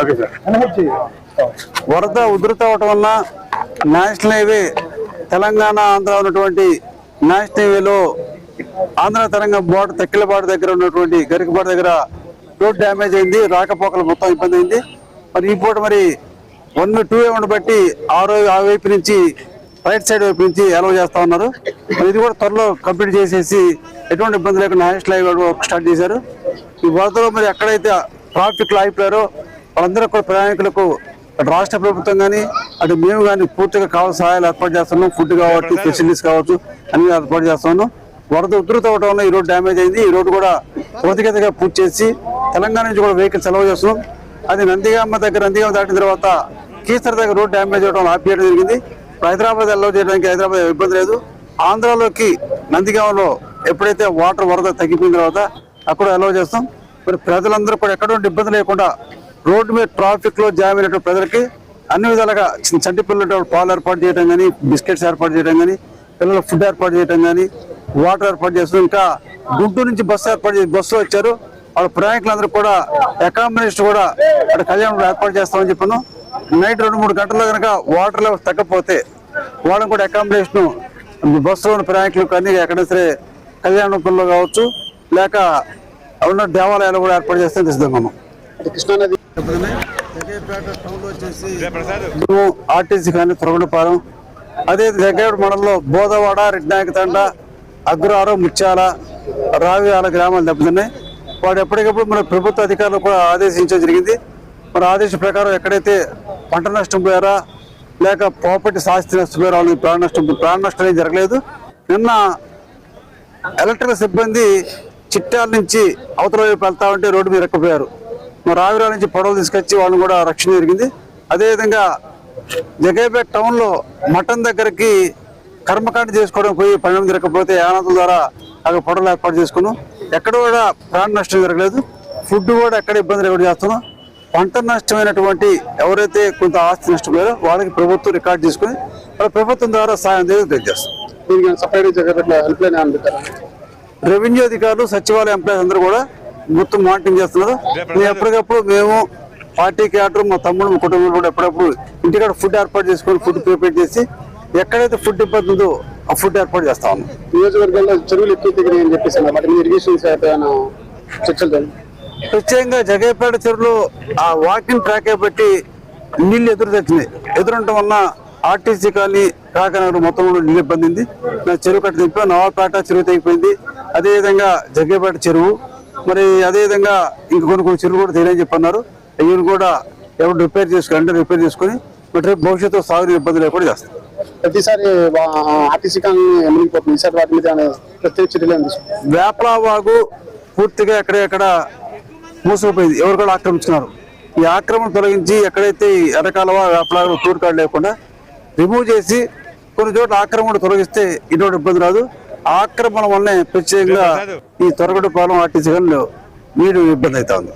Okay sir. వరద ఉధృత అవటం వల్ల నేషనల్ హైవే తెలంగాణ ఆంధ్ర ఉన్నటువంటి నేషనల్ హైవేలో ఆంధ్ర తెలంగాణ బోర్డర్ తెక్కిలపాటు దగ్గర ఉన్నటువంటి గరికపాటు దగ్గర రోడ్ డ్యామేజ్ అయింది రాకపోకలు మొత్తం ఇబ్బంది అయింది. మరి ఈ పూట మరి వన్ టూ ఏ బట్టి ఆరో ఆ వైపు నుంచి రైట్ సైడ్ వైపు నుంచి అలౌ చేస్తా ఉన్నారు. ఇది కూడా త్వరలో కంప్లీట్ చేసేసి ఎటువంటి ఇబ్బంది లేకుండా నేషనల్ హైవే స్టార్ట్ చేశారు. ఈ వరదలో మరి ఎక్కడైతే ట్రాఫిక్లో అయిపోయారో వాళ్ళందరూ కూడా ప్రయాణికులకు రాష్ట్ర ప్రభుత్వం కానీ అటు మేము కానీ పూర్తిగా కావాల్సిన సహాయాలు ఏర్పాటు చేస్తున్నాం. ఫుడ్ కావచ్చు ఫెసిలిటీస్ కావచ్చు అన్ని ఏర్పాటు చేస్తున్నాం. వరద ఉధృత అవడం వల్ల ఈ రోడ్ డ్యామేజ్ అయింది. ఈ రోడ్డు కూడా త్వరితగతిగా పూర్తి చేసి తెలంగాణ నుంచి కూడా వెహికల్స్ సెలవు చేస్తున్నాం. అది నందిగామ దగ్గర నందిగామ దాటిన తర్వాత కీసర దగ్గర రోడ్ డ్యామేజ్ అవడం ఆపేయడం జరిగింది. హైదరాబాద్ అలౌ చేయడానికి హైదరాబాద్ ఇబ్బంది లేదు. ఆంధ్రాలోకి నందిగామలో ఎప్పుడైతే వాటర్ వరద తగ్గిపోయిన తర్వాత అక్కడ అలౌ చేస్తాం. మరి ప్రజలందరూ కూడా ఎక్కడ ఇబ్బంది లేకుండా రోడ్డు మీద ట్రాఫిక్లో జామ్ అయినటువంటి ప్రజలకి అన్ని విధాలుగా చిన్న చంటి పిల్లలు పాలు ఏర్పాటు చేయడం కానీ బిస్కెట్స్ ఏర్పాటు చేయడం కానీ పిల్లల ఫుడ్ ఏర్పాటు చేయడం కానీ వాటర్ ఏర్పాటు చేస్తాం ఇంకా గుంటూరు నుంచి బస్సు ఏర్పాటు చేసి బస్సు వచ్చారు. వాళ్ళ ప్రయాణికులందరూ కూడా అకామిడేషన్ కూడా అక్కడ కళ్యాణంలో ఏర్పాటు చేస్తామని చెప్పాను. నైట్ రెండు మూడు గంటల్లో కనుక వాటర్ లెవెల్ తగ్గకపోతే వాళ్ళని కూడా అకామిడేషన్ బస్సులో ఉన్న ప్రయాణికులు కానీ ఎక్కడైనా సరే కళ్యాణంలో కావచ్చు లేక ఉన్న దేవాలయాలు కూడా ఏర్పాటు చేస్తే ఉన్నాం. కృష్ణానది మేము ఆర్టీసీ కానీ త్రొగడపాలెం అదే జగ్గేడు మండలంలో బోధవాడ రెడ్నాయక తండ అగ్రహారం ముత్యాల రావియాల గ్రామాలు దెబ్బతిన్నాయి. వాడు ఎప్పటికప్పుడు మన ప్రభుత్వ అధికారులు కూడా ఆదేశించడం జరిగింది. మన ఆదేశం ప్రకారం ఎక్కడైతే పంట నష్టం పోయారా లేక ప్రాపర్టీ ఆస్తి నష్టపోయారా వాళ్ళకి ప్రాణ నష్టం ప్రాణ నష్టం ఏం జరగలేదు. నిన్న ఎలక్ట్రికల్ సిబ్బంది చిట్టాల నుంచి అవతల వైపు వెళ్తా ఉంటే రోడ్డు మీద ఎక్కిపోయారు. మరి రావిరా నుంచి పడవలు తీసుకొచ్చి వాళ్ళని కూడా రక్షణ జరిగింది. అదేవిధంగా జగేపేట టౌన్లో మటన్ దగ్గరికి కర్మకాండ చేసుకోవడం పోయి పని జరగకపోతే యానాదుల ద్వారా అక్కడ పడవలు ఏర్పాటు చేసుకున్నాం. ఎక్కడ కూడా ప్రాణ నష్టం జరగలేదు. ఫుడ్ కూడా ఎక్కడ ఇబ్బంది లేకుండా చేస్తున్నాం. పంట నష్టమైనటువంటి ఎవరైతే కొంత ఆస్తి నష్టపోయారో వాళ్ళకి ప్రభుత్వం రికార్డు చేసుకుని వాళ్ళ ప్రభుత్వం ద్వారా సాయం తెలియజేస్తాం. దీనికి separate Jagan help line revenue అధికారులు సచివాలయ ఎంప్లాయీస్ అందరూ కూడా మొత్తం మానిటరింగ్ చేస్తున్నారు. మేము ఎప్పటికప్పుడు మేము పార్టీ క్యాటర్ మా తమ్ముడు మా కుటుంబం కూడా ఎప్పుడప్పుడు ఇంటికాడ ఫుడ్ ఏర్పాటు చేసుకొని ఫుడ్ ప్రిపేర్ చేసి ఎక్కడైతే ఫుడ్ ఇబ్బంది ఉందో ఆ ఫుడ్ ఏర్పాటు చేస్తా ఉన్నాం. నియోజకవర్గంలో చెరువులు ఎక్కువ దిగినాయి అని చెప్పేసి ఇరిగేషన్ శాఖ చర్చలు. ప్రత్యేకంగా జగేపేట చెరువులో ఆ వాకింగ్ ట్రాక్ బట్టి నీళ్ళు ఎదురు తెచ్చినాయి. ఎదురుండటం వల్ల ఆర్టీసీ కానీ కాకినాడ మొత్తం కూడా నీళ్ళు ఇబ్బంది నా చెరువు కట్ట దింపా నవాపేట చెరువు తెగిపోయింది. అదేవిధంగా జగ్గేపేట చెరువు మరి అదేవిధంగా ఇంక కొన్ని కొన్ని చెరువులు కూడా తెలియని చెప్పన్నారు. ఇవి కూడా ఎవరు రిపేర్ చేసుకుని అంటే రిపేర్ చేసుకుని మరి రేపు భవిష్యత్తు సాగు ఇబ్బంది లేకుండా చేస్తాం ప్రతిసారి ఆర్టీసీ ఈసారి వాటి మీద ప్రత్యేక చర్యలు ఏమైనా తీసుకుంటారు? వేపలా వాగు పూర్తిగా ఎక్కడెక్కడ మూసుకుపోయింది ఎవరు కూడా ఆక్రమించుకున్నారు ఈ ఆక్రమణ తొలగించి ఎక్కడైతే ఎర్రకాలువ వేపలాగా టూర్ కార్డు లేకుండా రిమూవ్ చేసి కొన్ని చోట్ల ఆక్రమణ తొలగిస్తే ఇటువంటి ఇబ్బంది రాదు. ఆక్రమణ వల్లనే ప్రత్యేకంగా ఈ తొరగడు పాలెం ఆర్టీసీ నీరు ఇబ్బంది అవుతా ఉంది.